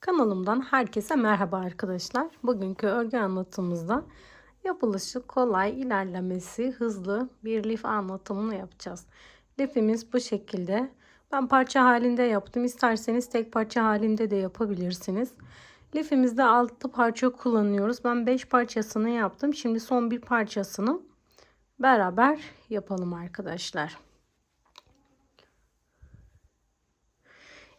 Kanalımdan herkese merhaba arkadaşlar. Bugünkü örgü anlatımımızda yapılışı kolay, ilerlemesi hızlı bir lif anlatımını yapacağız. Lifimiz bu şekilde. Ben parça halinde yaptım. İsterseniz tek parça halinde de yapabilirsiniz. Lifimizde 6 parça kullanıyoruz. Ben 5 parçasını yaptım. Şimdi son bir parçasını beraber yapalım arkadaşlar.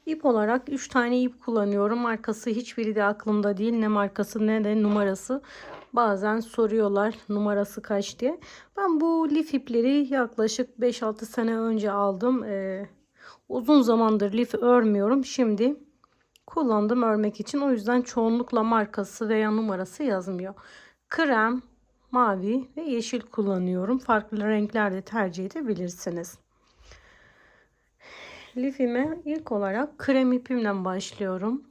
İp olarak 3 tane ip kullanıyorum. Markası hiçbiri de aklımda değil. Ne markası ne de numarası. Bazen soruyorlar numarası kaç diye. Ben bu lif ipleri yaklaşık 5-6 sene önce aldım. Ee, uzun zamandır lif örmüyorum. Şimdi kullandım örmek için. O yüzden çoğunlukla markası veya numarası yazmıyor. Krem, mavi ve yeşil kullanıyorum. Farklı renklerde tercih edebilirsiniz. Lifime ilk olarak krem ipimle başlıyorum.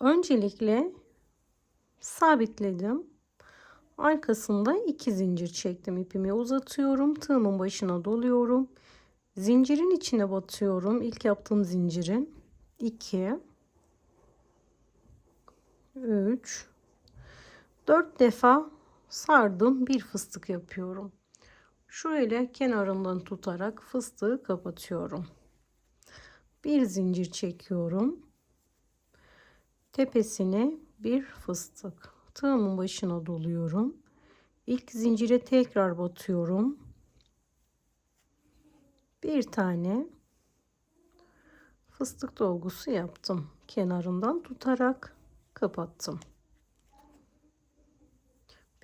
Öncelikle sabitledim. Arkasında iki zincir çektim. ipimi uzatıyorum. Tığımın başına doluyorum. Zincirin içine batıyorum. İlk yaptığım zincirin 2 3 4 defa sardım. Bir fıstık yapıyorum. Şöyle kenarından tutarak fıstığı kapatıyorum. Bir zincir çekiyorum. Tepesine bir fıstık. Tığımın başına doluyorum. İlk zincire tekrar batıyorum. Bir tane fıstık dolgusu yaptım. Kenarından tutarak kapattım.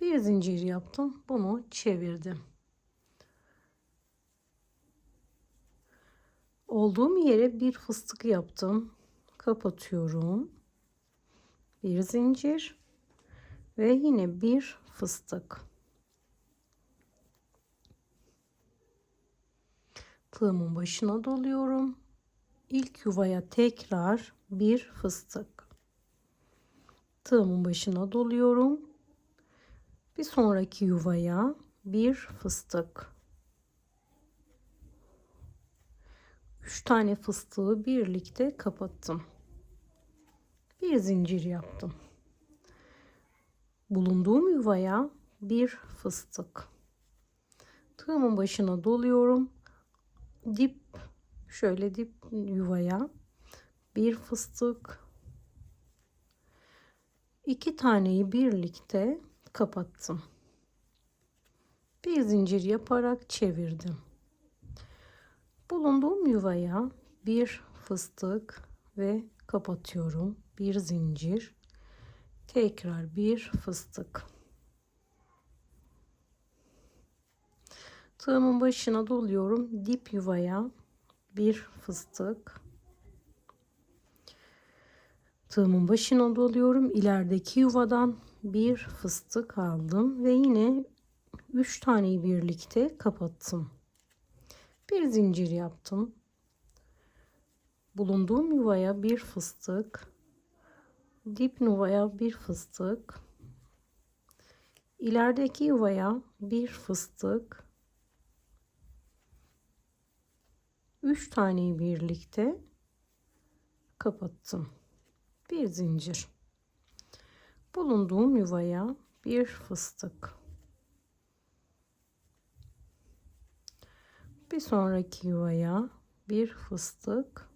Bir zincir yaptım. Bunu çevirdim. Olduğum yere bir fıstık yaptım. Kapatıyorum. Bir zincir ve yine bir fıstık. Tığımın başına doluyorum. İlk yuvaya tekrar bir fıstık. Tığımın başına doluyorum bir sonraki yuvaya bir fıstık. Üç tane fıstığı birlikte kapattım. Bir zincir yaptım. Bulunduğum yuvaya bir fıstık. Tığımın başına doluyorum. Dip şöyle dip yuvaya bir fıstık. iki taneyi birlikte kapattım. Bir zincir yaparak çevirdim. Bulunduğum yuvaya bir fıstık ve kapatıyorum. Bir zincir. Tekrar bir fıstık. Tığımın başına doluyorum. Dip yuvaya bir fıstık. Tığımın başına doluyorum. İlerideki yuvadan bir fıstık aldım ve yine 3 taneyi birlikte kapattım. Bir zincir yaptım. Bulunduğum yuvaya bir fıstık, dip yuvaya bir fıstık, ilerideki yuvaya bir fıstık, 3 taneyi birlikte kapattım. Bir zincir bulunduğum yuvaya bir fıstık. Bir sonraki yuvaya bir fıstık.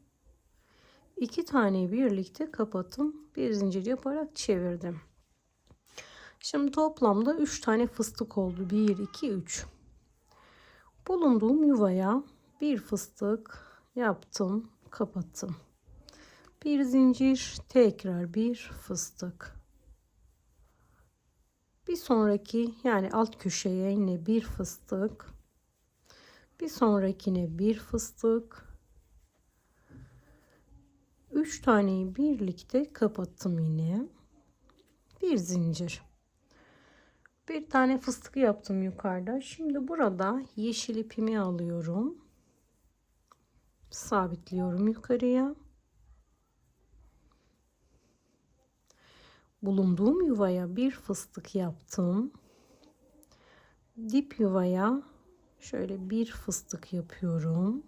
iki tane birlikte kapattım. Bir zincir yaparak çevirdim. Şimdi toplamda 3 tane fıstık oldu. 1 2 3. Bulunduğum yuvaya bir fıstık yaptım, kapattım. Bir zincir, tekrar bir fıstık. Bir sonraki yani alt köşeye yine bir fıstık. Bir sonrakine bir fıstık. Üç taneyi birlikte kapattım yine. Bir zincir. Bir tane fıstık yaptım yukarıda. Şimdi burada yeşil ipimi alıyorum. Sabitliyorum yukarıya. Bulunduğum yuvaya bir fıstık yaptım. Dip yuvaya şöyle bir fıstık yapıyorum.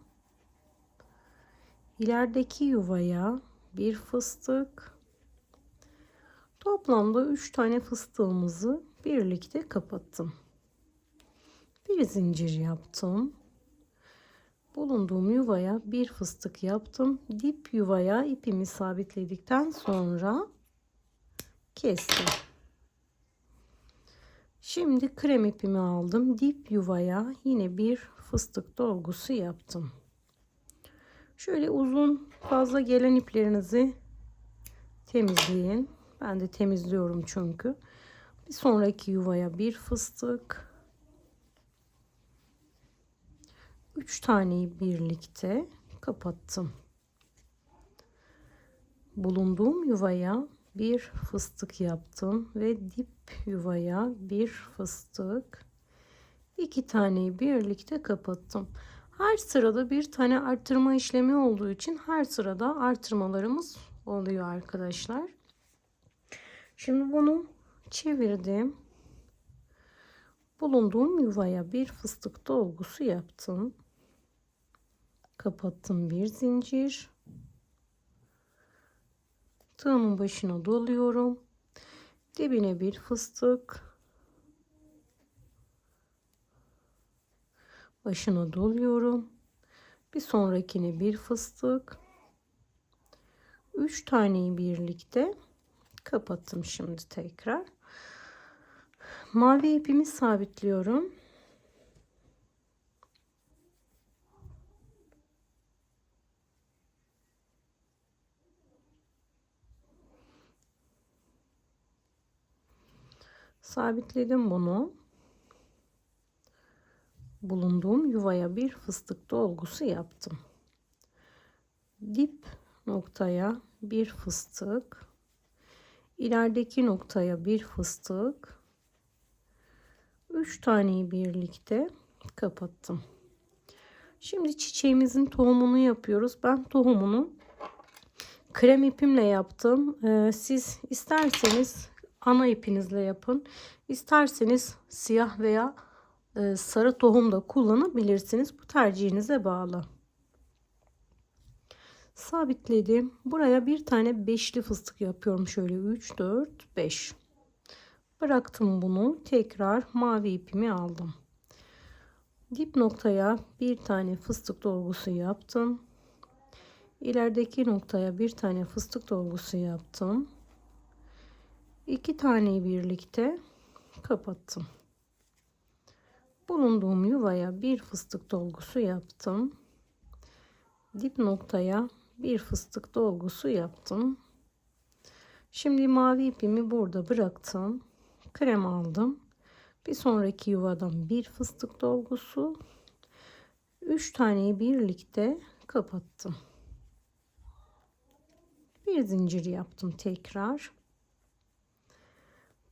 İlerideki yuvaya bir fıstık. Toplamda 3 tane fıstığımızı birlikte kapattım. Bir zincir yaptım. Bulunduğum yuvaya bir fıstık yaptım. Dip yuvaya ipimi sabitledikten sonra kestim. Şimdi krem ipimi aldım. Dip yuvaya yine bir fıstık dolgusu yaptım. Şöyle uzun fazla gelen iplerinizi temizleyin. Ben de temizliyorum çünkü. Bir sonraki yuvaya bir fıstık. Üç taneyi birlikte kapattım. Bulunduğum yuvaya bir fıstık yaptım ve dip yuvaya bir fıstık. iki taneyi birlikte kapattım. Her sırada bir tane arttırma işlemi olduğu için her sırada artırmalarımız oluyor arkadaşlar. Şimdi bunu çevirdim. Bulunduğum yuvaya bir fıstık dolgusu yaptım. Kapattım bir zincir. Tığımın başına doluyorum. Dibine bir fıstık. Başına doluyorum. Bir sonrakine bir fıstık. Üç taneyi birlikte kapattım şimdi tekrar. Mavi ipimi sabitliyorum. Sabitledim bunu. Bulunduğum yuvaya bir fıstık dolgusu yaptım. Dip noktaya bir fıstık. İlerideki noktaya bir fıstık. Üç taneyi birlikte kapattım. Şimdi çiçeğimizin tohumunu yapıyoruz. Ben tohumunu krem ipimle yaptım. Ee, siz isterseniz ana ipinizle yapın. İsterseniz siyah veya e, sarı tohum da kullanabilirsiniz. Bu tercihinize bağlı. Sabitledim. Buraya bir tane beşli fıstık yapıyorum. Şöyle 3, 4, 5. Bıraktım bunu. Tekrar mavi ipimi aldım. Dip noktaya bir tane fıstık dolgusu yaptım. İlerideki noktaya bir tane fıstık dolgusu yaptım iki taneyi birlikte kapattım. Bulunduğum yuvaya bir fıstık dolgusu yaptım. Dip noktaya bir fıstık dolgusu yaptım. Şimdi mavi ipimi burada bıraktım. Krem aldım. Bir sonraki yuvadan bir fıstık dolgusu. Üç taneyi birlikte kapattım. Bir zincir yaptım tekrar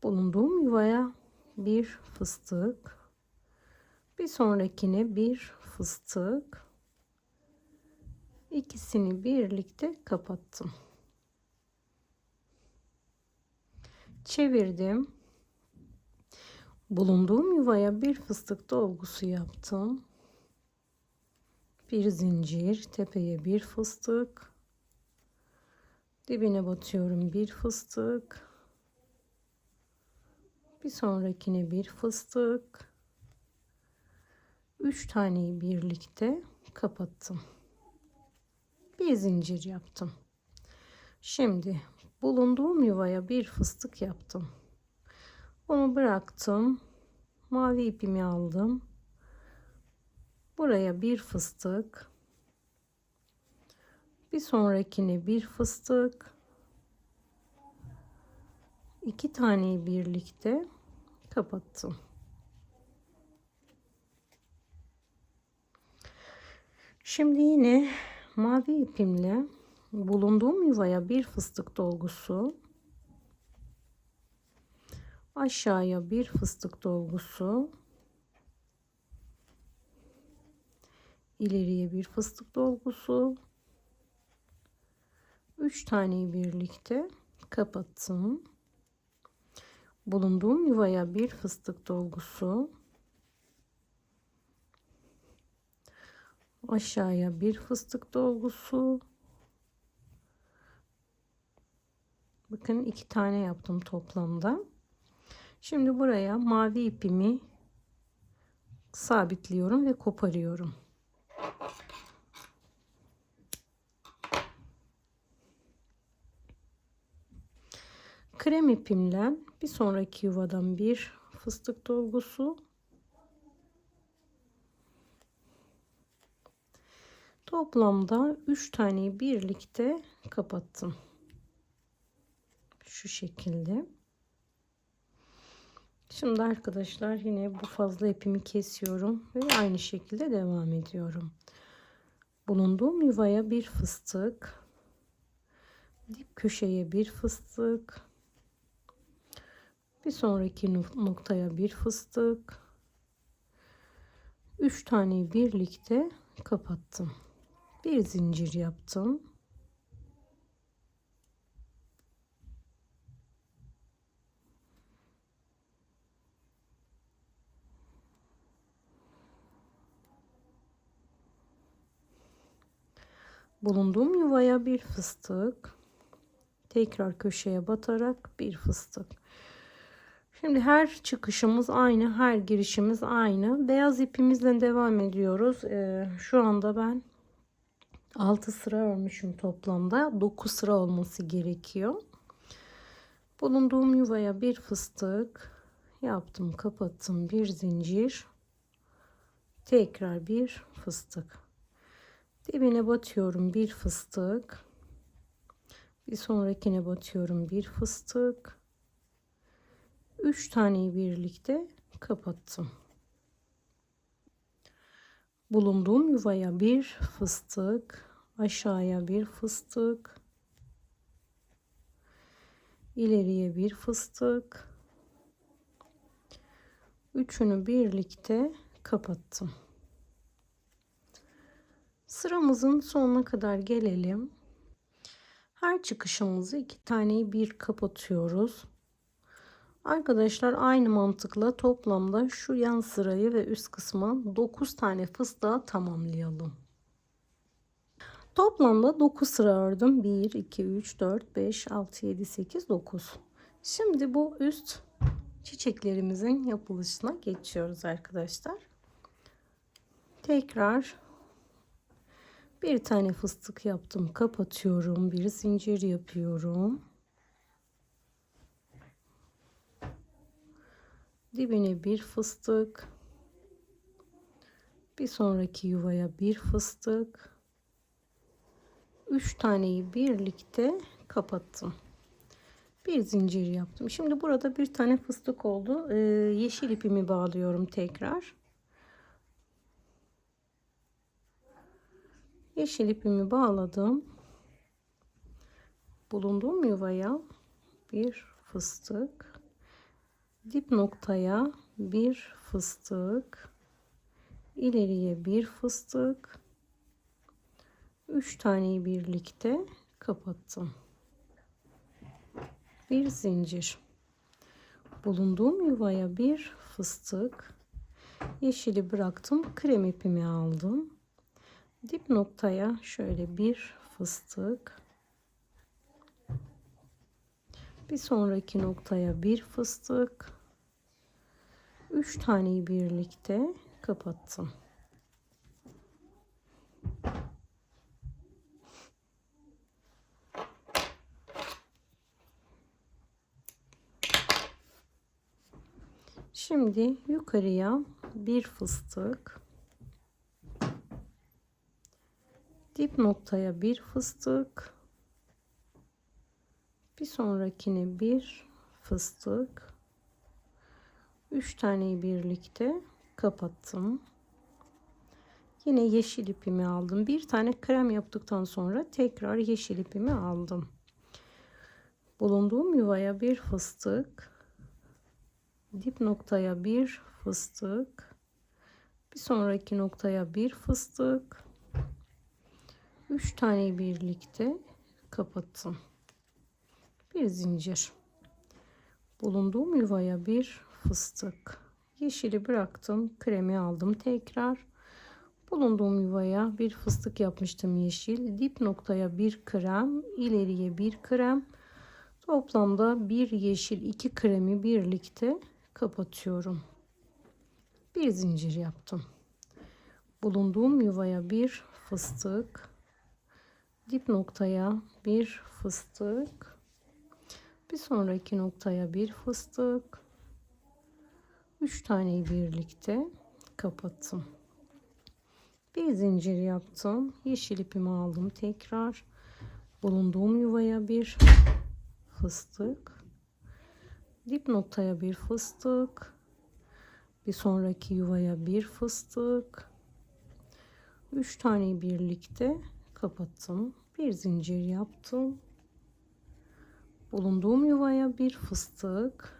bulunduğum yuvaya bir fıstık bir sonrakine bir fıstık. İkisini birlikte kapattım. Çevirdim. Bulunduğum yuvaya bir fıstık dolgusu yaptım. Bir zincir tepeye bir fıstık. Dibine batıyorum bir fıstık bir sonrakine bir fıstık. Üç taneyi birlikte kapattım. Bir zincir yaptım. Şimdi bulunduğum yuvaya bir fıstık yaptım. Onu bıraktım. Mavi ipimi aldım. Buraya bir fıstık. Bir sonrakine bir fıstık iki taneyi birlikte kapattım. Şimdi yine mavi ipimle bulunduğum yuvaya bir fıstık dolgusu aşağıya bir fıstık dolgusu ileriye bir fıstık dolgusu üç taneyi birlikte kapattım bulunduğum yuvaya bir fıstık dolgusu aşağıya bir fıstık dolgusu. Bakın iki tane yaptım toplamda. Şimdi buraya mavi ipimi sabitliyorum ve koparıyorum krem ipimle bir sonraki yuvadan bir fıstık dolgusu Toplamda 3 taneyi birlikte kapattım. Şu şekilde. Şimdi arkadaşlar yine bu fazla ipimi kesiyorum ve aynı şekilde devam ediyorum. Bulunduğum yuvaya bir fıstık, dip köşeye bir fıstık, bir sonraki noktaya bir fıstık, 3 taneyi birlikte kapattım bir zincir yaptım. Bulunduğum yuvaya bir fıstık. Tekrar köşeye batarak bir fıstık. Şimdi her çıkışımız aynı, her girişimiz aynı. Beyaz ipimizle devam ediyoruz. Ee, şu anda ben 6 sıra örmüşüm toplamda. 9 sıra olması gerekiyor. Bulunduğum yuvaya bir fıstık yaptım, kapattım. Bir zincir. Tekrar bir fıstık. Dibine batıyorum bir fıstık. Bir sonrakine batıyorum bir fıstık. 3 taneyi birlikte kapattım bulunduğum yuvaya bir fıstık, aşağıya bir fıstık, ileriye bir fıstık. Üçünü birlikte kapattım. Sıramızın sonuna kadar gelelim. Her çıkışımızı iki taneyi bir kapatıyoruz. Arkadaşlar aynı mantıkla toplamda şu yan sırayı ve üst kısmı 9 tane fıstığa tamamlayalım. Toplamda 9 sıra ördüm. 1, 2, 3, 4, 5, 6, 7, 8, 9. Şimdi bu üst çiçeklerimizin yapılışına geçiyoruz arkadaşlar. Tekrar bir tane fıstık yaptım. Kapatıyorum. Bir zincir yapıyorum. Dibine bir fıstık. Bir sonraki yuvaya bir fıstık. Üç taneyi birlikte kapattım. Bir zincir yaptım. Şimdi burada bir tane fıstık oldu. Ee, yeşil ipimi bağlıyorum tekrar. Yeşil ipimi bağladım. Bulunduğum yuvaya bir fıstık dip noktaya bir fıstık ileriye bir fıstık. Üç taneyi birlikte kapattım. Bir zincir. Bulunduğum yuvaya bir fıstık. Yeşili bıraktım krem ipimi aldım. Dip noktaya şöyle bir fıstık. Bir sonraki noktaya bir fıstık 3 taneyi birlikte kapattım. Şimdi yukarıya bir fıstık dip noktaya bir fıstık bir sonrakine bir fıstık 3 taneyi birlikte kapattım. Yine yeşil ipimi aldım. Bir tane krem yaptıktan sonra tekrar yeşil ipimi aldım. Bulunduğum yuvaya bir fıstık, dip noktaya bir fıstık, bir sonraki noktaya bir fıstık, 3 taneyi birlikte kapattım. Bir zincir. Bulunduğum yuvaya bir fıstık. Yeşili bıraktım. Kremi aldım tekrar. Bulunduğum yuvaya bir fıstık yapmıştım yeşil. Dip noktaya bir krem, ileriye bir krem. Toplamda bir yeşil iki kremi birlikte kapatıyorum. Bir zincir yaptım. Bulunduğum yuvaya bir fıstık. Dip noktaya bir fıstık. Bir sonraki noktaya bir fıstık. Üç taneyi birlikte kapattım. Bir zincir yaptım. Yeşil ipimi aldım tekrar. Bulunduğum yuvaya bir fıstık. Dip noktaya bir fıstık. Bir sonraki yuvaya bir fıstık. Üç taneyi birlikte kapattım. Bir zincir yaptım. Bulunduğum yuvaya bir fıstık.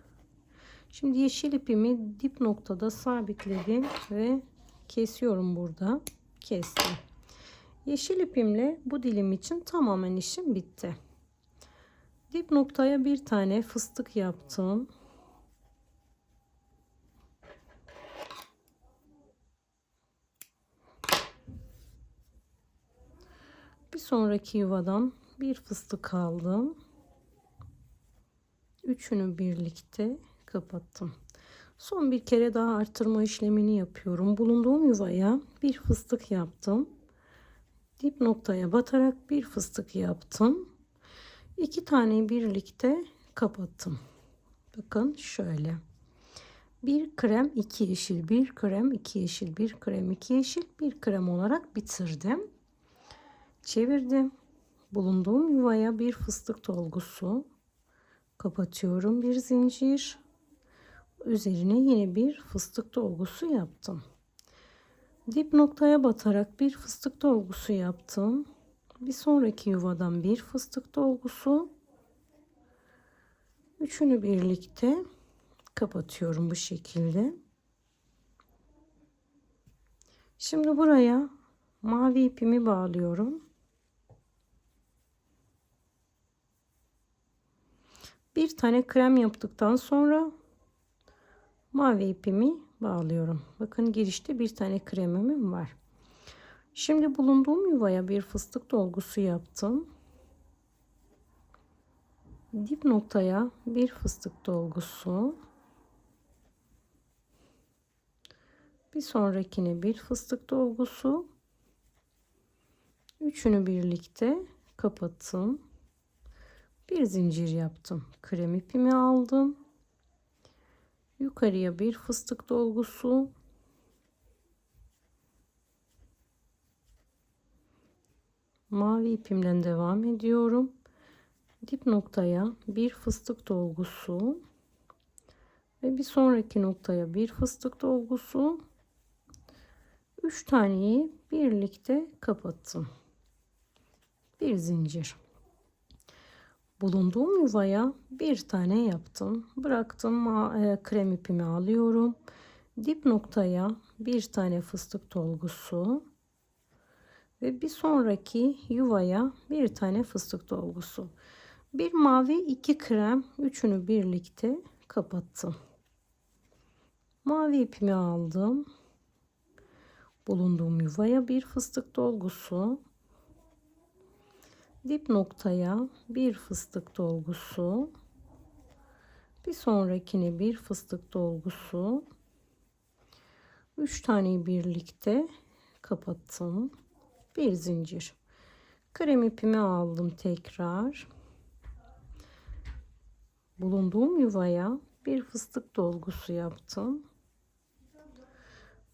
Şimdi yeşil ipimi dip noktada sabitledim ve kesiyorum burada. Kestim. Yeşil ipimle bu dilim için tamamen işim bitti. Dip noktaya bir tane fıstık yaptım. Bir sonraki yuvadan bir fıstık aldım. Üçünü birlikte kapattım. Son bir kere daha artırma işlemini yapıyorum. Bulunduğum yuvaya bir fıstık yaptım. Dip noktaya batarak bir fıstık yaptım. İki taneyi birlikte kapattım. Bakın şöyle. Bir krem, iki yeşil, bir krem, iki yeşil, bir krem, iki yeşil, bir krem olarak bitirdim. Çevirdim. Bulunduğum yuvaya bir fıstık dolgusu kapatıyorum. Bir zincir. Üzerine yine bir fıstık dolgusu yaptım. Dip noktaya batarak bir fıstık dolgusu yaptım. Bir sonraki yuvadan bir fıstık dolgusu. Üçünü birlikte kapatıyorum bu şekilde. Şimdi buraya mavi ipimi bağlıyorum. Bir tane krem yaptıktan sonra mavi ipimi bağlıyorum. Bakın girişte bir tane kremim var. Şimdi bulunduğum yuvaya bir fıstık dolgusu yaptım. Dip noktaya bir fıstık dolgusu. Bir sonrakine bir fıstık dolgusu. Üçünü birlikte kapattım. Bir zincir yaptım. Krem ipimi aldım. Yukarıya bir fıstık dolgusu. Mavi ipimden devam ediyorum. Dip noktaya bir fıstık dolgusu ve bir sonraki noktaya bir fıstık dolgusu. Üç taneyi birlikte kapattım. Bir zincir. Bulunduğum yuvaya bir tane yaptım. Bıraktım e, krem ipimi alıyorum. Dip noktaya bir tane fıstık dolgusu ve bir sonraki yuvaya bir tane fıstık dolgusu. Bir mavi, iki krem, üçünü birlikte kapattım. Mavi ipimi aldım. Bulunduğum yuvaya bir fıstık dolgusu. Dip noktaya bir fıstık dolgusu. Bir sonrakine bir fıstık dolgusu. Üç taneyi birlikte kapattım. Bir zincir. Krem ipimi aldım tekrar bulunduğum yuvaya bir fıstık dolgusu yaptım.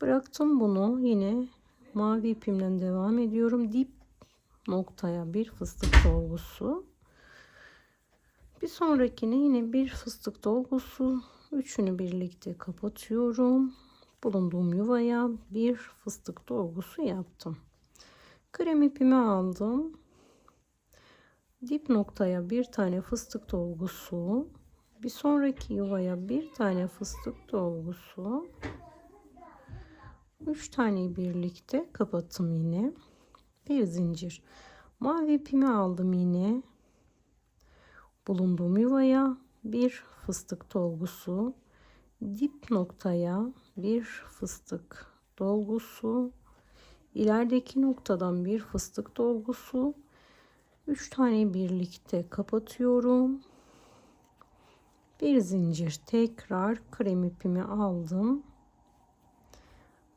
Bıraktım bunu yine mavi ipimden devam ediyorum. Dip noktaya bir fıstık dolgusu. Bir sonrakine yine bir fıstık dolgusu. Üçünü birlikte kapatıyorum. Bulunduğum yuvaya bir fıstık dolgusu yaptım. Krem ipimi aldım. Dip noktaya bir tane fıstık dolgusu. Bir sonraki yuvaya bir tane fıstık dolgusu. Üç taneyi birlikte kapattım yine. Bir zincir. Mavi ipimi aldım yine. Bulunduğum yuvaya bir fıstık dolgusu. Dip noktaya bir fıstık dolgusu. ilerideki noktadan bir fıstık dolgusu 3 tane birlikte kapatıyorum. Bir zincir tekrar krem ipimi aldım.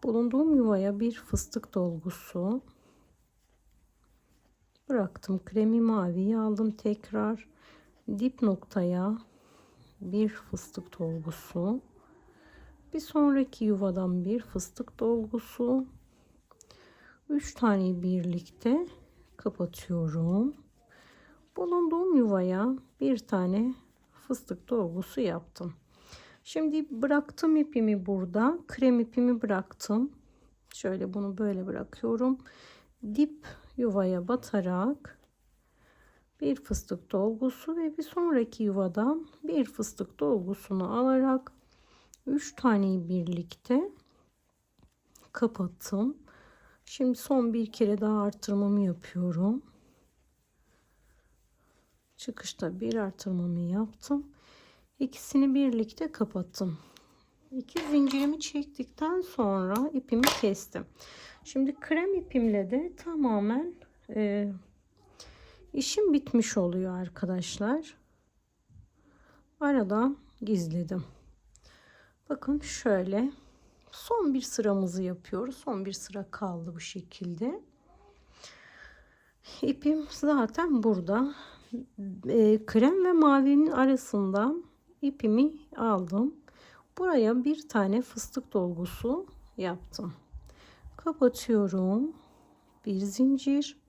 Bulunduğum yuvaya bir fıstık dolgusu bıraktım. Kremi maviyi aldım tekrar dip noktaya bir fıstık dolgusu. Bir sonraki yuvadan bir fıstık dolgusu. 3 tane birlikte kapatıyorum. Bulunduğum yuvaya bir tane fıstık dolgusu yaptım. Şimdi bıraktım ipimi burada. Krem ipimi bıraktım. Şöyle bunu böyle bırakıyorum. Dip yuvaya batarak bir fıstık dolgusu ve bir sonraki yuvadan bir fıstık dolgusunu alarak 3 taneyi birlikte kapattım. Şimdi son bir kere daha artırmamı yapıyorum. Çıkışta bir artırmamı yaptım. İkisini birlikte kapattım. İki zincirimi çektikten sonra ipimi kestim. Şimdi krem ipimle de tamamen e, işim bitmiş oluyor arkadaşlar. Aradan gizledim. Bakın şöyle son bir sıramızı yapıyoruz. Son bir sıra kaldı bu şekilde. İpim zaten burada. E, krem ve mavinin arasından ipimi aldım. Buraya bir tane fıstık dolgusu yaptım. Kapatıyorum. Bir zincir.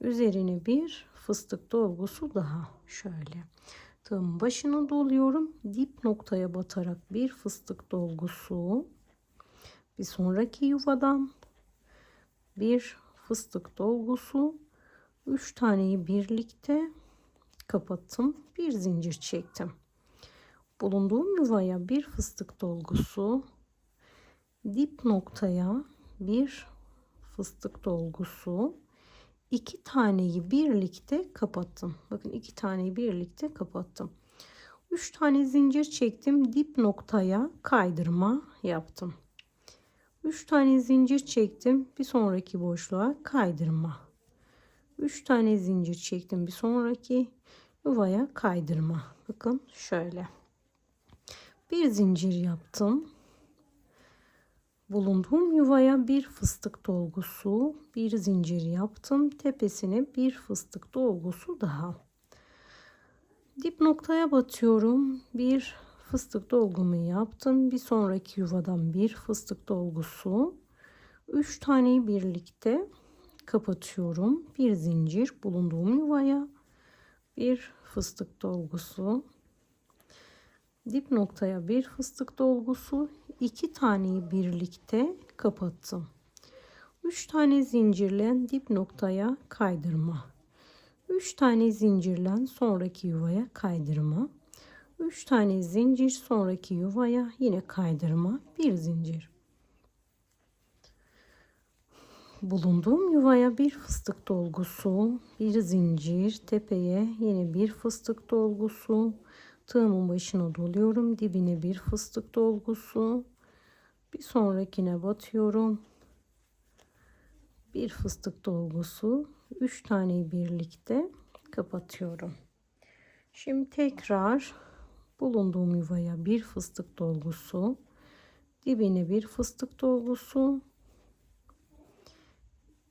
Üzerine bir fıstık dolgusu daha. Şöyle. Tığın başına doluyorum. Dip noktaya batarak bir fıstık dolgusu. Bir sonraki yuvadan bir fıstık dolgusu. Üç taneyi birlikte kapattım. Bir zincir çektim. Bulunduğum yuvaya bir fıstık dolgusu. Dip noktaya bir fıstık dolgusu iki taneyi birlikte kapattım. Bakın iki taneyi birlikte kapattım. Üç tane zincir çektim. Dip noktaya kaydırma yaptım. Üç tane zincir çektim. Bir sonraki boşluğa kaydırma. Üç tane zincir çektim. Bir sonraki yuvaya kaydırma. Bakın şöyle. Bir zincir yaptım bulunduğum yuvaya bir fıstık dolgusu, bir zincir yaptım. Tepesine bir fıstık dolgusu daha. Dip noktaya batıyorum. Bir fıstık dolgumu yaptım. Bir sonraki yuvadan bir fıstık dolgusu. 3 taneyi birlikte kapatıyorum. Bir zincir bulunduğum yuvaya bir fıstık dolgusu. Dip noktaya bir fıstık dolgusu, iki taneyi birlikte kapattım. 3 tane zincirlen dip noktaya kaydırma. 3 tane zincirlen sonraki yuvaya kaydırma. 3 tane zincir sonraki yuvaya yine kaydırma. Bir zincir. Bulunduğum yuvaya bir fıstık dolgusu, bir zincir, tepeye yine bir fıstık dolgusu, Tığımın başına doluyorum. Dibine bir fıstık dolgusu. Bir sonrakine batıyorum. Bir fıstık dolgusu. Üç taneyi birlikte kapatıyorum. Şimdi tekrar bulunduğum yuvaya bir fıstık dolgusu. Dibine bir fıstık dolgusu.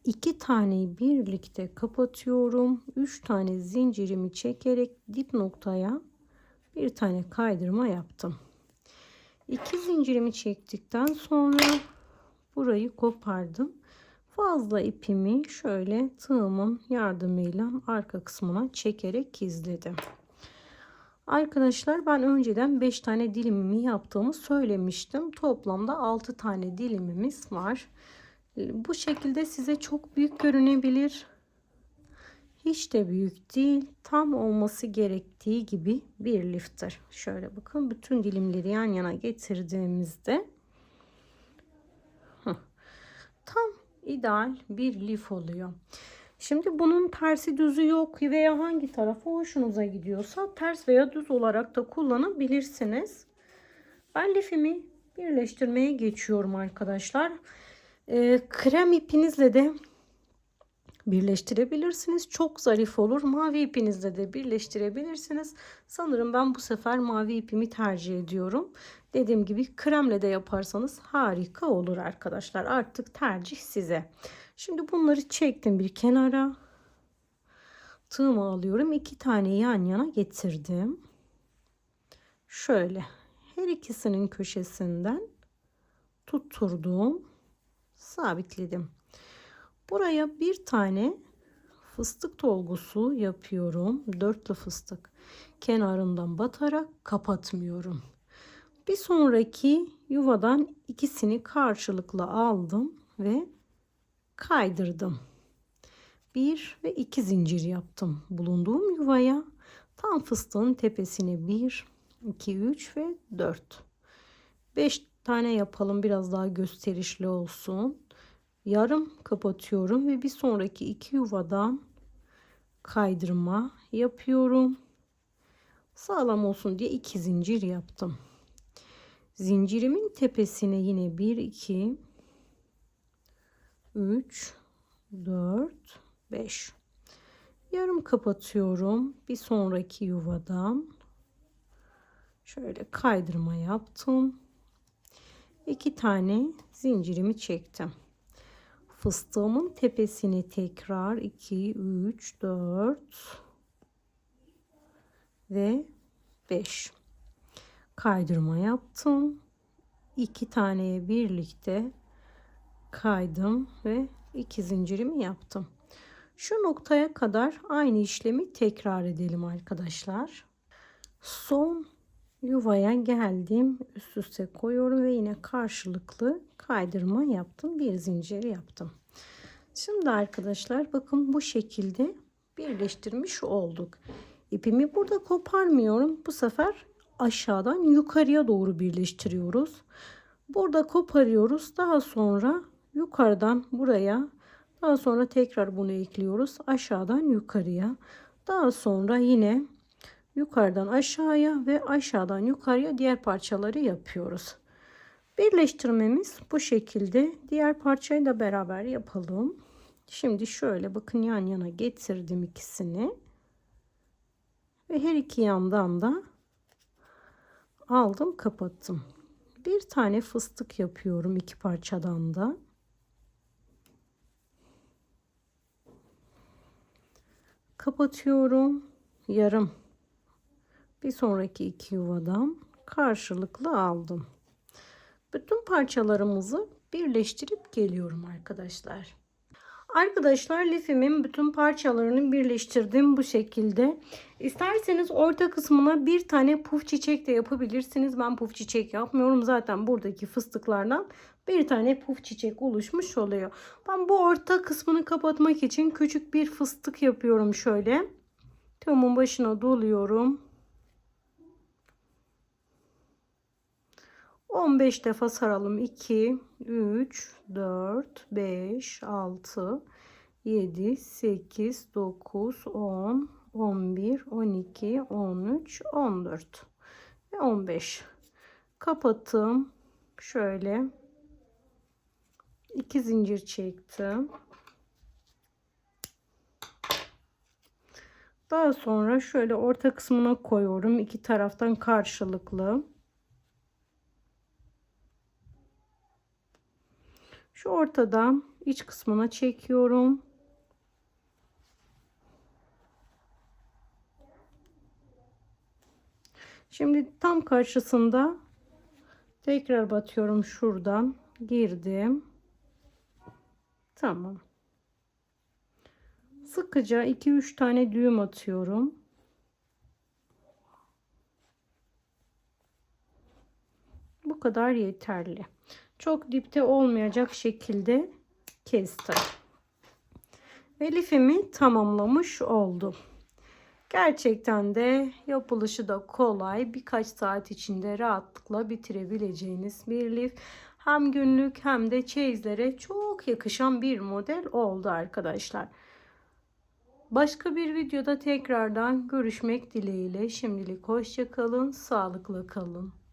iki taneyi birlikte kapatıyorum. Üç tane zincirimi çekerek dip noktaya bir tane kaydırma yaptım. İki zincirimi çektikten sonra burayı kopardım. Fazla ipimi şöyle tığımın yardımıyla arka kısmına çekerek gizledim. Arkadaşlar ben önceden 5 tane dilimimi yaptığımı söylemiştim. Toplamda 6 tane dilimimiz var. Bu şekilde size çok büyük görünebilir. Hiç de büyük değil. Tam olması gerektiği gibi bir liftir. Şöyle bakın bütün dilimleri yan yana getirdiğimizde tam ideal bir lif oluyor. Şimdi bunun tersi düzü yok veya hangi tarafı hoşunuza gidiyorsa ters veya düz olarak da kullanabilirsiniz. Ben lifimi birleştirmeye geçiyorum arkadaşlar. E, krem ipinizle de birleştirebilirsiniz. Çok zarif olur. Mavi ipinizle de birleştirebilirsiniz. Sanırım ben bu sefer mavi ipimi tercih ediyorum. Dediğim gibi kremle de yaparsanız harika olur arkadaşlar. Artık tercih size. Şimdi bunları çektim bir kenara. Tığımı alıyorum. iki tane yan yana getirdim. Şöyle her ikisinin köşesinden tutturdum. Sabitledim. Buraya bir tane fıstık dolgusu yapıyorum. Dörtlü fıstık. Kenarından batarak kapatmıyorum. Bir sonraki yuvadan ikisini karşılıklı aldım ve kaydırdım. Bir ve iki zincir yaptım. Bulunduğum yuvaya tam fıstığın tepesine bir, iki, üç ve dört. Beş tane yapalım biraz daha gösterişli olsun yarım kapatıyorum ve bir sonraki iki yuvadan kaydırma yapıyorum. Sağlam olsun diye iki zincir yaptım. Zincirimin tepesine yine 1 2 3 4 5 yarım kapatıyorum. Bir sonraki yuvadan şöyle kaydırma yaptım. İki tane zincirimi çektim fıstığımın tepesini tekrar 2 3 4 ve 5 kaydırma yaptım. 2 taneye birlikte kaydım ve iki zincirimi yaptım. Şu noktaya kadar aynı işlemi tekrar edelim arkadaşlar. Son yuvaya geldim. Üst üste koyuyorum ve yine karşılıklı kaydırma yaptım. Bir zincir yaptım. Şimdi arkadaşlar bakın bu şekilde birleştirmiş olduk. İpimi burada koparmıyorum. Bu sefer aşağıdan yukarıya doğru birleştiriyoruz. Burada koparıyoruz. Daha sonra yukarıdan buraya daha sonra tekrar bunu ekliyoruz. Aşağıdan yukarıya. Daha sonra yine yukarıdan aşağıya ve aşağıdan yukarıya diğer parçaları yapıyoruz. Birleştirmemiz bu şekilde. Diğer parçayı da beraber yapalım. Şimdi şöyle bakın yan yana getirdim ikisini. Ve her iki yandan da aldım kapattım. Bir tane fıstık yapıyorum iki parçadan da. Kapatıyorum. Yarım. Bir sonraki iki yuvadan karşılıklı aldım. Bütün parçalarımızı birleştirip geliyorum arkadaşlar. Arkadaşlar lifimin bütün parçalarını birleştirdim bu şekilde. İsterseniz orta kısmına bir tane puf çiçek de yapabilirsiniz. Ben puf çiçek yapmıyorum. Zaten buradaki fıstıklardan bir tane puf çiçek oluşmuş oluyor. Ben bu orta kısmını kapatmak için küçük bir fıstık yapıyorum şöyle. Tığımın başına doluyorum. 15 defa saralım. 2, 3, 4, 5, 6, 7, 8, 9, 10, 11, 12, 13, 14 ve 15. Kapattım. Şöyle. 2 zincir çektim. Daha sonra şöyle orta kısmına koyuyorum. iki taraftan karşılıklı. Şu ortadan iç kısmına çekiyorum. Şimdi tam karşısında tekrar batıyorum şuradan girdim. Tamam. Sıkıca 2-3 tane düğüm atıyorum. Bu kadar yeterli çok dipte olmayacak şekilde kestim. Ve lifimi tamamlamış oldum. Gerçekten de yapılışı da kolay. Birkaç saat içinde rahatlıkla bitirebileceğiniz bir lif. Hem günlük hem de çeyizlere çok yakışan bir model oldu arkadaşlar. Başka bir videoda tekrardan görüşmek dileğiyle. Şimdilik hoşçakalın, sağlıklı kalın.